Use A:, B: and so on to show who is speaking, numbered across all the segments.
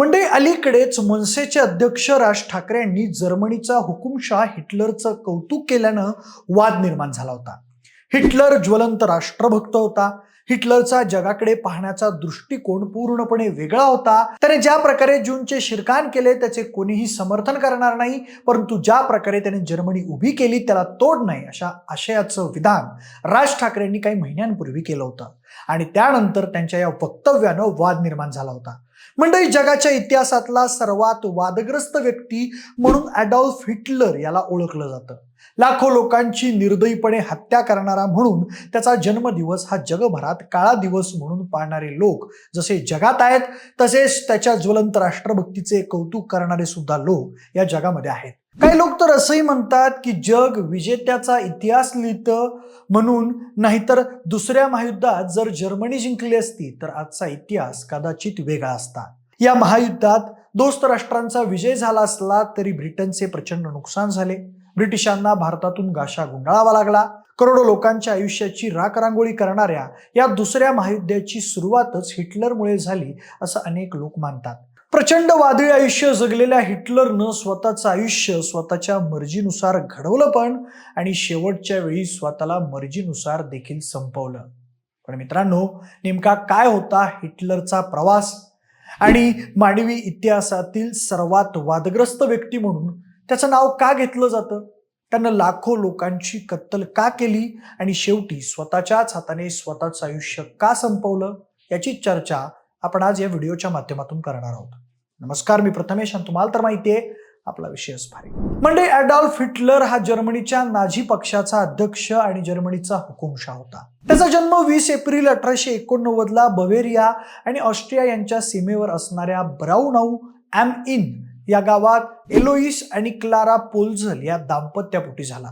A: म्हणजे अलीकडेच मनसेचे अध्यक्ष राज ठाकरे यांनी जर्मनीचा हुकुमशाह हिटलरचं कौतुक केल्यानं वाद निर्माण झाला होता. हिटलर ज्वलंत राष्ट्रभक्त होता. हिटलरचा जगाकडे पाहण्याचा दृष्टिकोन पूर्णपणे वेगळा होता. त्याने ज्या प्रकारे जूनचे शिरकान केले त्याचे कोणीही समर्थन करणार नाही परंतु ज्या प्रकारे त्याने जर्मनी उभी केली त्याला तोड नाही अशा आशयाचं विधान राज ठाकरेंनी काही महिन्यांपूर्वी केलं होतं. आणि त्यानंतर त्यांच्या या वक्तव्यानं वाद निर्माण झाला होता. मंडळी जगाच्या इतिहासातला सर्वात वादग्रस्त व्यक्ती म्हणून ॲडॉल्फ हिटलर याला ओळखलं जातं. लाखो लोकांची निर्दयीपणे हत्या करणारा म्हणून त्याचा जन्मदिवस हा जगभरात काळा दिवस म्हणून पाळणारे लोक जसे जगात आहेत तसेच त्याच्या ज्वलंत राष्ट्रभक्तीचे कौतुक करणारे सुद्धा लोक या जगामध्ये आहेत. काही लोक तर असंही म्हणतात की जग विजेत्याचा इतिहास लिहितं म्हणून नाहीतर दुसऱ्या महायुद्धात जर जर्मनी जिंकली असती तर आजचा इतिहास कदाचित वेगळा असता. या महायुद्धात दोस्त राष्ट्रांचा विजय झाला असला तरी ब्रिटनचे प्रचंड नुकसान झाले. ब्रिटिशांना भारतातून गाशा गुंडाळावा लागला. करोडो लोकांच्या आयुष्याची राखरांगोळी करणाऱ्या या दुसऱ्या महायुद्धाची सुरुवातच हिटलरमुळे झाली असं अनेक लोक मानतात. प्रचंड वादळी आयुष्य जगलेल्या हिटलरनं स्वतःचं आयुष्य स्वतःच्या मर्जीनुसार घडवलं पण आणि शेवटच्या वेळी स्वतःला मर्जीनुसार देखील संपवलं. पण मित्रांनो नेमका काय होता हिटलरचा प्रवास? आणि मानवी इतिहासातील सर्वात वादग्रस्त व्यक्ती म्हणून त्याचं नाव का घेतलं जातं? त्यानं लाखो लोकांची कत्तल का केली? आणि शेवटी स्वतःच्याच हाताने स्वतःचं आयुष्य का संपवलं? याची चर्चा आपण आज या व्हिडिओच्या माध्यमातून करणार आहोत. नमस्कार मी प्रथमेश आणि तुम्हाला तर माहिती आहे आपला विषयच भारी. म्हणजे ॲडॉल्फ हिटलर हा जर्मनीच्या नाझी पक्षाचा अध्यक्ष आणि जर्मनीचा हुकुमशाह होता. त्याचा जन्म वीस एप्रिल अठराशे एकोणनव्वदला बवेरिया आणि ऑस्ट्रिया यांच्या सीमेवर असणाऱ्या ब्राऊनऊ एम इन या गावात एलोईस आणि क्लारा पोल्झल या दाम्पत्यापोटी झाला.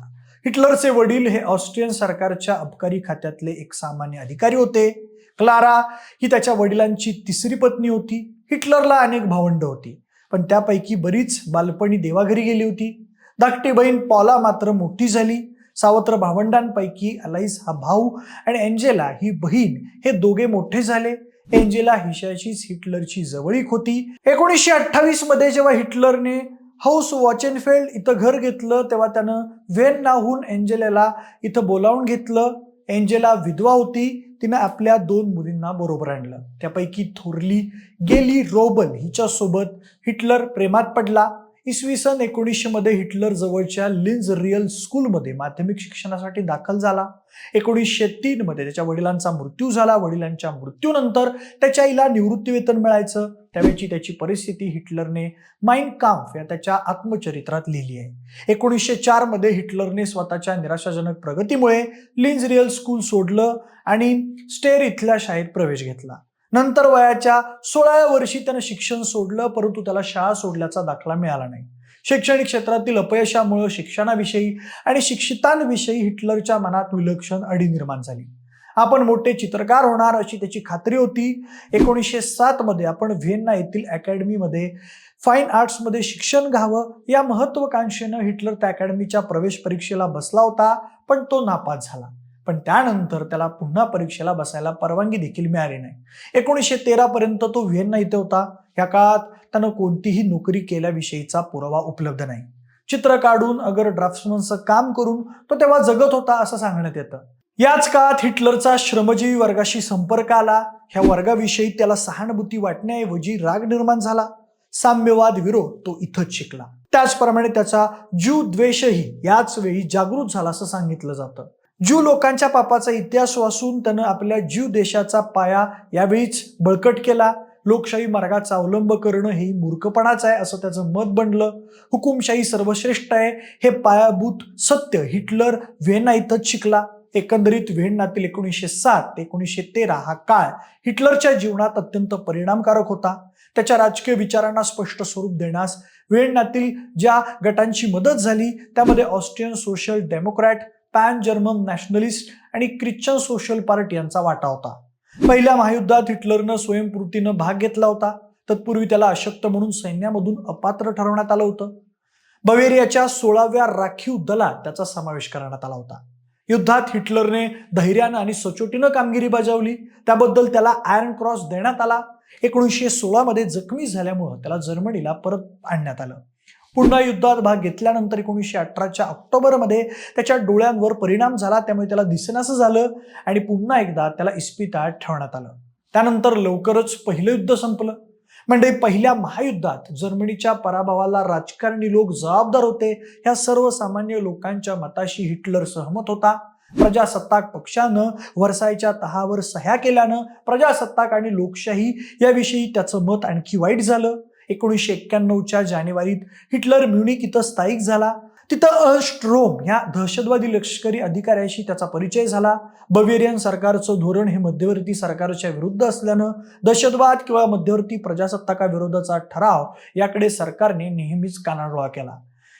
A: हिटलरचे वडील हे ऑस्ट्रियन सरकारच्या अबकारी खात्यातले एक सामान्य अधिकारी होते. क्लारा ही त्याच्या वडिलांची तिसरी पत्नी होती. हिटलरला अनेक भावंड होती. पण त्यापैकी बरीच बालपणी देवाघरी गेली होती. धाकटी बहीण पॉला मात्र मोठी झाली. सावत्र भावंडांपैकी अलाईस हा भाऊ आणि एंजेला ही बहीण हे दोघे मोठे झाले. एंजेला हिशाचीच हिटलरची जवळीक होती. एकोणीसशे अठ्ठावीसमध्ये जेव्हा हिटलरने हाऊस वॉचेनफेल्ड इथं घर घेतलं तेव्हा त्यानं व्हेन नाहून एंजेलाला इथं बोलावून घेतलं. एंजेला विधवा होती तिनं आपल्या दोन मुलींना बरोबर आणलं. त्यापैकी थोरली गेली रोबल हिच्यासोबत हिटलर प्रेमात पडला. इसवी सन एकोणीसशे मध्ये हिटलर जवळच्या लिन्झ रियल स्कूलमध्ये माध्यमिक शिक्षणासाठी दाखल झाला. एकोणीसशे तीन मध्ये त्याच्या वडिलांचा मृत्यू झाला. वडिलांच्या मृत्यूनंतर त्याच्या आईला निवृत्तीवेतन मिळायचं. त्यावेळची त्याची परिस्थिती हिटलरने माइंड काम्फ या त्याच्या आत्मचरित्रात लिहिली आहे. एकोणीसशे चारमध्ये हिटलरने स्वतःच्या निराशाजनक प्रगतीमुळे लिन्झ रियल स्कूल सोडलं आणि स्टेर इथल्या शाळेत प्रवेश घेतला. नंतर वयाच्या सोळाव्या वर्षी त्यानं शिक्षण सोडलं परंतु त्याला शाळा सोडल्याचा दाखला मिळाला नाही. शैक्षणिक क्षेत्रातील अपयशामुळे शिक्षणाविषयी आणि शिक्षितांविषयी हिटलरच्या मनात विलक्षण अडी निर्माण झाली. आपण मोठे चित्रकार होणार अशी त्याची खात्री होती. एकोणीसशे सात मध्ये आपण व्हिएन्ना येथील अकॅडमीमध्ये फाईन आर्ट्समध्ये शिक्षण घ्यावं या महत्वाकांक्षेनं हिटलर त्या अकॅडमीच्या प्रवेश परीक्षेला बसला होता पण तो नापास झाला. पण त्यानंतर त्याला पुन्हा परीक्षेला बसायला परवानगी देखील मिळाली नाही. एकोणीसशे तेरा पर्यंत तो व्हिएन्ना इथे होता. या काळात त्यानं कोणतीही नोकरी केल्याविषयीचा पुरावा उपलब्ध नाही. चित्र काढून अगर ड्राफ्ट्समनचं काम करून तो तेव्हा जगत होता असं सांगण्यात येतं. याच काळात हिटलरचा श्रमजीवी वर्गाशी संपर्क आला. ह्या वर्गाविषयी त्याला सहानुभूती वाटण्याऐवजी राग निर्माण झाला. साम्यवाद विरोध तो इथंच शिकला. त्याचप्रमाणे त्याचा ज्यू द्वेषही याच वेळी जागृत झाला असं सांगितलं जातं. ज्यू लोकांच्या पापाचा इतिहास वाचून त्यानं आपल्या ज्यू देशाचा पाया यावेळीच बळकट केला. लोकशाही मार्गाचा अवलंब करणं हे मूर्खपणाच आहे असं त्याचं मत बनलं. हुकुमशाही सर्वश्रेष्ठ आहे. हे पायाभूत सत्य हिटलर व्हेना इथंच शिकला. एकंदरीत व्हेन्नातील एकोणीसशे सात ते एकोणीसशे तेरा हा काळ हिटलरच्या जीवनात अत्यंत परिणामकारक होता. त्याच्या राजकीय विचारांना स्पष्ट स्वरूप देण्यास व्हेन्नातील ज्या गटांची मदत झाली त्यामध्ये Austrian social democrat pan German nationalist आणि ख्रिश्चन सोशल पार्टी यांचा वाटा होता. पहिल्या महायुद्धात हिटलरनं स्वयंपूर्तीनं भाग घेतला होता. तत्पूर्वी त्याला अशक्त म्हणून सैन्यामधून अपात्र ठरवण्यात आलं होतं. बवेरियाच्या सोळाव्या राखीव दलात त्याचा समावेश करण्यात आला होता. युद्धात हिटलरने धैर्यानं आणि सचोटीनं कामगिरी बजावली. त्याबद्दल त्याला आयर्न क्रॉस देण्यात आला. एकोणीसशे सोळामध्ये जखमी झाल्यामुळं त्याला जर्मनीला परत आणण्यात आलं. पुन्हा युद्धात भाग घेतल्यानंतर एकोणीसशे अठराच्या ऑक्टोबरमध्ये त्याच्या डोळ्यांवर परिणाम झाला त्यामुळे त्याला दिसेनासं झालं आणि पुन्हा एकदा त्याला इस्पितळात ठेवण्यात आलं. त्यानंतर लवकरच पहिलं युद्ध संपलं. म्हणजे पहिल्या महायुद्धात जर्मनीच्या पराभवाला राजकारणी लोक जबाबदार होते. ह्या सर्वसामान्य लोकांच्या मताशी हिटलर सहमत होता. प्रजासत्ताक पक्षानं वरसायच्या तहावर सह्या केल्यानं प्रजासत्ताक आणि लोकशाही याविषयी त्याचं मत आणखी वाईट झालं. एकोणीसशे एक्क्याण्णवच्या जानेवारीत हिटलर म्युनिक इथं स्थायिक झाला. तिथं अस्ट्रोम ह्या दहशतवादी लष्करी अधिकाऱ्याशी त्याचा परिचय झाला. बवेरियन सरकारचं धोरण हे मध्यवर्ती सरकारच्या विरुद्ध असल्यानं दहशतवाद किंवा मध्यवर्ती प्रजासत्ताकाविरोधाचा ठराव याकडे सरकारने नेहमीच कानाडोळा केला.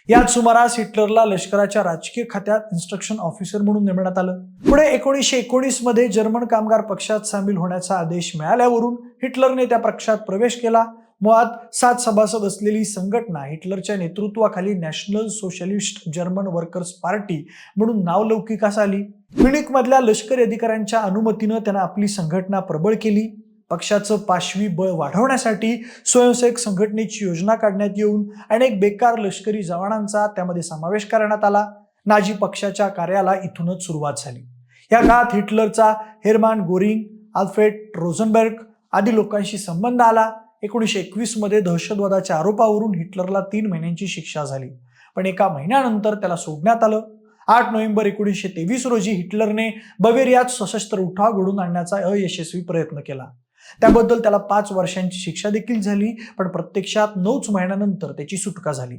A: याच सुमारास हिटलरला लष्कराच्या राजकीय खात्यात इन्स्ट्रक्शन ऑफिसर म्हणून नेमण्यात आलं. पुढे एकोणीसशे एकोणीसमध्ये जर्मन कामगार पक्षात सामील होण्याचा आदेश मिळाल्यावरून हिटलरने त्या पक्षात प्रवेश केला. मुळात सात सभासद असलेली संघटना हिटलरच्या नेतृत्वाखाली national socialist German workers party म्हणून नावलौकिकास आली. म्युनिकमधल्या लष्करी अधिकाऱ्यांच्या अनुमतीनं त्यांना आपली संघटना प्रबळ केली. पक्षाचं पाशवी बळ वाढवण्यासाठी स्वयंसेवक संघटनेची योजना काढण्यात येऊन अनेक बेकार लष्करी जवानांचा त्यामध्ये समावेश करण्यात आला. नाजी पक्षाच्या कार्याला इथूनच सुरुवात झाली. या काळात हिटलरचा हेरमान गोरिंग आल्फ्रेड रोझनबर्ग आदी लोकांशी संबंध आला. एकोणीसशे एकवीसमध्ये दहशतवादाच्या आरोपावरून हिटलरला तीन महिन्यांची शिक्षा झाली. पण एका महिन्यानंतर त्याला सोडण्यात आलं. आठ नोव्हेंबर एकोणीसशे तेवीस रोजी हिटलरने बवेरियात सशस्त्र उठाव घडून आणण्याचा अयशस्वी प्रयत्न केला. त्याबद्दल त्याला पाच वर्षांची शिक्षा देखील झाली पण प्रत्यक्षात नऊच महिन्यानंतर त्याची सुटका झाली.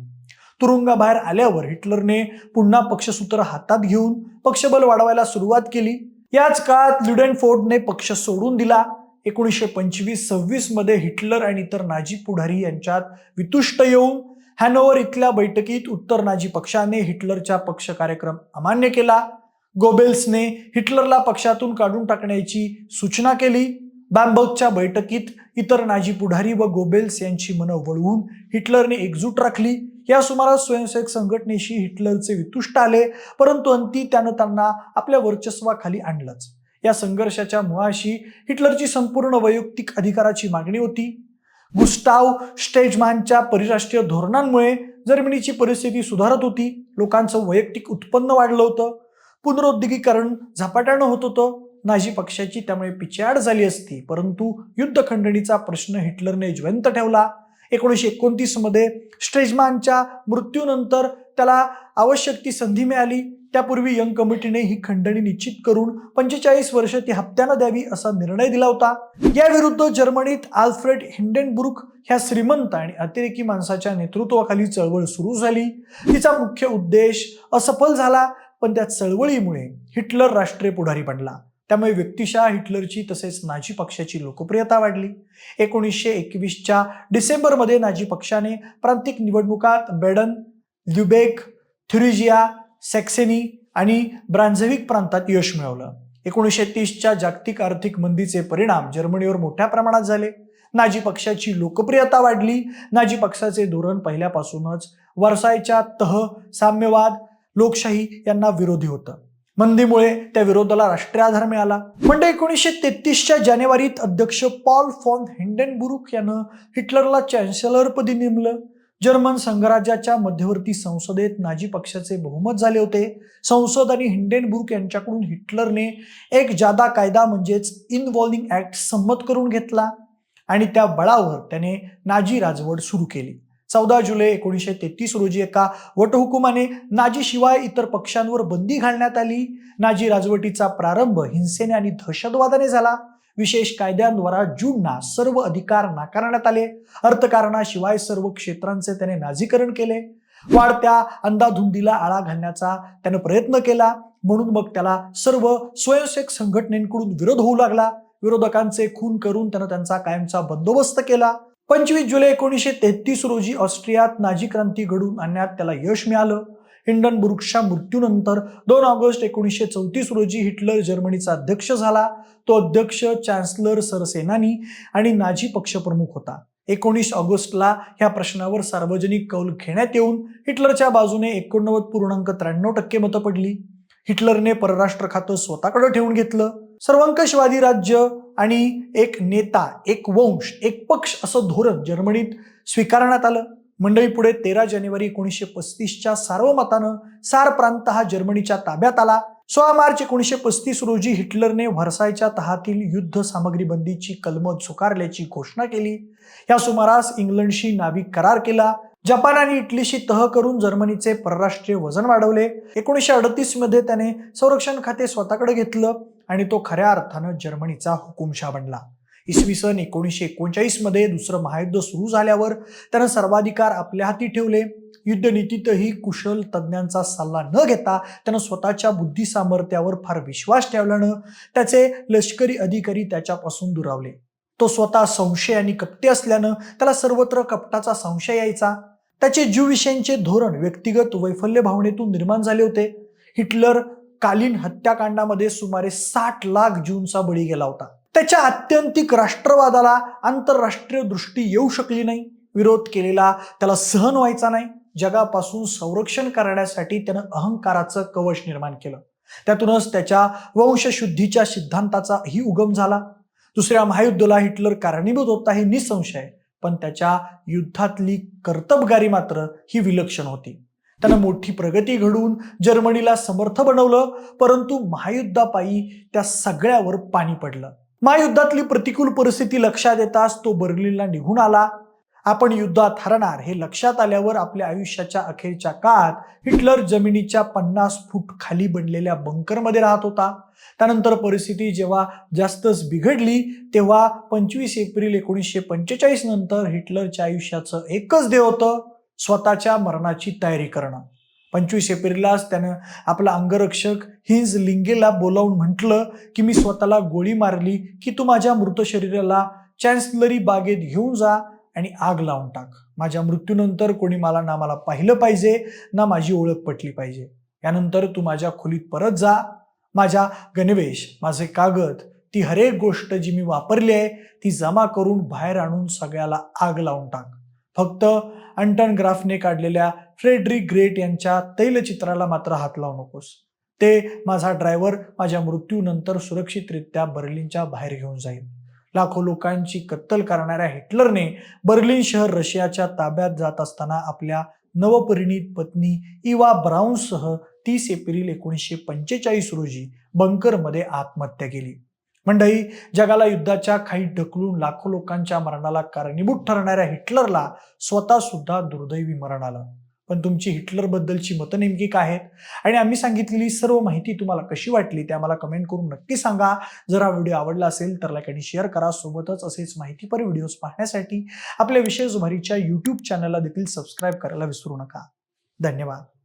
A: तुरुंगाबाहेर आल्यावर हिटलरने पुन्हा पक्षसूत्र हातात घेऊन पक्षबल वाढवायला सुरुवात केली. याच काळात ल्युडेन फोर्डने पक्ष सोडून दिला. एकोणीसशे पंचवीस सव्वीसमध्ये हिटलर आणि इतर नाझी पुढारी यांच्यात वितुष्ट येऊन हॅनोवर इथल्या बैठकीत उत्तर नाझी पक्षाने हिटलरचा पक्ष कार्यक्रम अमान्य केला. गोबेल्सने हिटलरला पक्षातून काढून टाकण्याची सूचना केली. बॅम्बर्गच्या बैठकीत इतर नाझी पुढारी व गोबेल्स यांची मनं वळवून हिटलरने एकजूट राखली. या सुमारास स्वयंसेवक संघटनेशी हिटलरचे वितुष्ट आले परंतु अंती त्यानं त्यांना आपल्या वर्चस्वाखाली आणलंच. या संघर्षाच्या मुळाशी हिटलरची संपूर्ण वैयक्तिक अधिकाराची मागणी होती. गुस्टाव स्टेजमॅनच्या परिराष्ट्रीय धोरणांमुळे जर्मनीची परिस्थिती सुधारत होती. लोकांचं वैयक्तिक उत्पन्न वाढलं होतं. पुनरुद्योगीकरण झपाट्यानं होत होतं. नाझी पक्षाची त्यामुळे पिछेहाट झाली असती. परंतु युद्ध खंडणीचा प्रश्न हिटलरने ज्वंत ठेवला. एकोणीसशे एकोणतीसमध्ये मध्ये मृत्यूनंतर त्याला आवश्यक ती संधी मिळाली. त्यापूर्वी यंग कमिटीने ही खंडणी निश्चित करून पंचेचाळीस वर्ष ती हप्त्यानं द्यावी असा निर्णय दिला होता. याविरुद्ध जर्मनीत आल्फ्रेड हिंडेनबुर्ग ह्या श्रीमंत आणि अतिरेकी माणसाच्या नेतृत्वाखाली चळवळ सुरू झाली. तिचा मुख्य उद्देश असफल झाला पण त्या चळवळीमुळे हिटलर राष्ट्रीय पुढारी बनला त्यामुळे व्यक्तिशा हिटलरची तसेच नाझी पक्षाची लोकप्रियता वाढली. एकोणीसशे एकवीसच्या डिसेंबरमध्ये नाझी पक्षाने प्रांतिक निवडणुकात बेडन ल्युबेक थ्युरिजिया सेक्सेनी आणि ब्रांझविक प्रांतात यश मिळवलं. एकोणीसशे तीसच्या जागतिक आर्थिक मंदीचे परिणाम जर्मनीवर मोठ्या प्रमाणात झाले. नाझी पक्षाची लोकप्रियता वाढली. नाजी पक्षाचे धोरण पहिल्यापासूनच वर्सायच्या तह साम्यवाद लोकशाही यांना विरोधी होतं. मंदीमुळे त्या विरोधाला राष्ट्रीय आधार मिळाला. म्हणजे एकोणीसशे तेहतीसच्या जानेवारीत अध्यक्ष पॉल फॉन हिंडेनबुरुक यानं हिटलरला चॅन्सेलरपदी नेमलं. जर्मन संघराज्याच्या मध्यवर्ती संसदेत नाझी पक्षाचे बहुमत झाले होते. संसद आणि हिंडेनबुर्ग यांच्याकडून हिटलरने एक जादा कायदा म्हणजेच इनवॉल्विंग ऍक्ट संमत करून घेतला आणि त्या बळावर त्याने नाझी राजवट सुरू केली. चौदा जुलै एकोणीसशे तेहतीस रोजी एका वटहुकुमाने नाझीशिवाय इतर पक्षांवर बंदी घालण्यात आली. नाझी राजवटीचा प्रारंभ हिंसेने आणि दहशतवादाने झाला. विशेष कायद्यांद्वारा ज्यूंना सर्व अधिकार नाकारण्यात आले. अर्थकारणाशिवाय सर्व क्षेत्रांचे त्याने नाझीकरण केले. वाढत्या अंधाधुंदीला आळा घालण्याचा त्याने प्रयत्न केला. म्हणून मग त्याला सर्व स्वयंसेवक संघटनेकडून विरोध होऊ लागला. विरोधकांचे खून करून त्यानं त्यांचा कायमचा बंदोबस्त केला. पंचवीस जुलै एकोणीसशे तेहतीस रोजी ऑस्ट्रियात नाझी क्रांती घडून आणण्यात त्याला यश मिळालं. हिंडनबुर्गच्या मृत्यूनंतर दोन ऑगस्ट एकोणीसशे चौतीस रोजी हिटलर जर्मनीचा अध्यक्ष झाला. तो अध्यक्ष चान्सलर सरसेनानी आणि नाझी पक्षप्रमुख होता. एकोणीस ऑगस्टला ह्या प्रश्नावर सार्वजनिक कौल घेण्यात येऊन हिटलरच्या बाजूने एकोणनव्वद पूर्णांक त्र्याण्णव टक्के मतं पडली. हिटलरने परराष्ट्र खातं स्वतःकडे ठेवून घेतलं. सर्वंकषवादी राज्य आणि एक नेता एक वंश एक पक्ष असं धोरण जर्मनीत स्वीकारण्यात आलं. मंडळी पुढे तेरा जानेवारी एकोणीसशे पस्तीसच्या सार्वमतानं सार प्रांत हा जर्मनीच्या ताब्यात आला. सोळा मार्च एकोणीसशे पस्तीस रोजी हिटलरने व्हर्सायच्या तहातील युद्ध सामग्री बंदीची कलम झुकारल्याची घोषणा केली. या सुमारास इंग्लंडशी नाविक करार केला. जपान आणि इटलीशी तह करून जर्मनीचे परराष्ट्रीय वजन वाढवले. एकोणीसशे अडतीसमध्ये त्याने संरक्षण खाते स्वतःकडे घेतलं आणि तो खऱ्या अर्थानं जर्मनीचा हुकुमशाह बनला. इसवी सन एकोणीसशे एकोणचाळीसमध्ये दुसरं महायुद्ध सुरू झाल्यावर त्यानं सर्वाधिकार आपल्या हाती ठेवले. युद्धनीतीतही कुशल तज्ज्ञांचा सल्ला न घेता त्यानं स्वतःच्या बुद्धी सामर्थ्यावर फार विश्वास ठेवल्यानं त्याचे लष्करी अधिकारी त्याच्यापासून दुरावले. तो स्वतः संशय आणि कपटी असल्यानं त्याला सर्वत्र कपटाचा संशय यायचा. त्याचे जीवविषयींचे धोरण व्यक्तिगत वैफल्य भावनेतून निर्माण झाले होते. हिटलर कालीन हत्याकांडामध्ये सुमारे साठ लाख जूनचा बळी गेला होता. त्याच्या आत्यंतिक राष्ट्रवादाला आंतरराष्ट्रीय दृष्टी येऊ शकली नाही. विरोध केलेला त्याला सहन व्हायचा नाही. जगापासून संरक्षण करण्यासाठी त्यानं अहंकाराचं कवच निर्माण केलं. त्यातूनच त्याच्या वंशशुद्धीच्या सिद्धांताचाही उगम झाला. दुसऱ्या महायुद्धाला हिटलर कारणीभूत होता हे निसंशय पण त्याच्या युद्धातली कर्तबगारी मात्र ही विलक्षण होती. त्यानं मोठी प्रगती घडवून जर्मनीला समर्थ बनवलं परंतु महायुद्धापायी त्या सगळ्यावर पाणी पडलं. महायुद्धातली प्रतिकूल परिस्थिती लक्षात येताच तो बर्लिनला निघून आला. आपण युद्धात हरणार हे लक्षात आल्यावर आपल्या आयुष्याच्या अखेरच्या काळात हिटलर जमिनीच्या पन्नास फूट खाली बनलेल्या बंकरमध्ये राहत होता. त्यानंतर परिस्थिती जेव्हा जास्तच बिघडली तेव्हा पंचवीस एप्रिल एकोणीसशे पंचेचाळीस नंतर हिटलरच्या आयुष्याचं एकच ध्येय होतं स्वतःच्या मरणाची तयारी करणं. पंचवीस एप्रिललाच त्यानं आपला अंगरक्षक हिंज लिंगेला बोलावून म्हटलं की मी स्वतःला गोळी मारली की तू माझ्या मृत शरीराला चॅन्सलरी बागेत घेऊन जा आणि आग लावून टाक. माझ्या मृत्यूनंतर कोणी मला ना मला पाहिलं पाहिजे ना माझी ओळख पटली पाहिजे. यानंतर तू माझ्या खोलीत परत जा. माझ्या गणवेश माझे कागद ती हरेक गोष्ट जी मी वापरली आहे ती जमा करून बाहेर आणून सगळ्याला आग लावून टाक. फक्त अंटन ग्राफने काढलेल्या फ्रेडरिक ग्रेट यांच्या तैलचित्राला मात्र हात लावू नकोस. ते माझा ड्रायव्हर माझ्या मृत्यूनंतर सुरक्षितरित्या बर्लिनच्या बाहेर घेऊन जाईल. लाखो लोकांची कत्तल करणाऱ्या हिटलरने बर्लिन शहर रशियाच्या ताब्यात जात असताना आपल्या नवपरिणीत पत्नी इवा ब्राऊनसह तीस एप्रिल एकोणीसशे पंचेचाळीस रोजी बंकरमध्ये आत्महत्या केली. मंडळी जगाला युद्धाच्या खाईत ढकलून लाखो लोकांच्या मरणाला कारणीभूत ठरणाऱ्या हिटलरला स्वतः सुद्धा दुर्दैवी मरण आलं. पण तुमची हिटलरबद्दलची मतं नेमकी काय आहेत? आणि आम्ही सांगितलेली सर्व माहिती तुम्हाला कशी वाटली ते आम्हाला कमेंट करून नक्की सांगा. जर हा व्हिडिओ आवडला असेल तर लाईक आणि शेअर करा. सोबतच असेच माहितीपर व्हिडिओज पाहण्यासाठी आपल्या विशेष भरीच्या यूट्यूब चॅनलला देखील सबस्क्राईब करायला विसरू नका. धन्यवाद.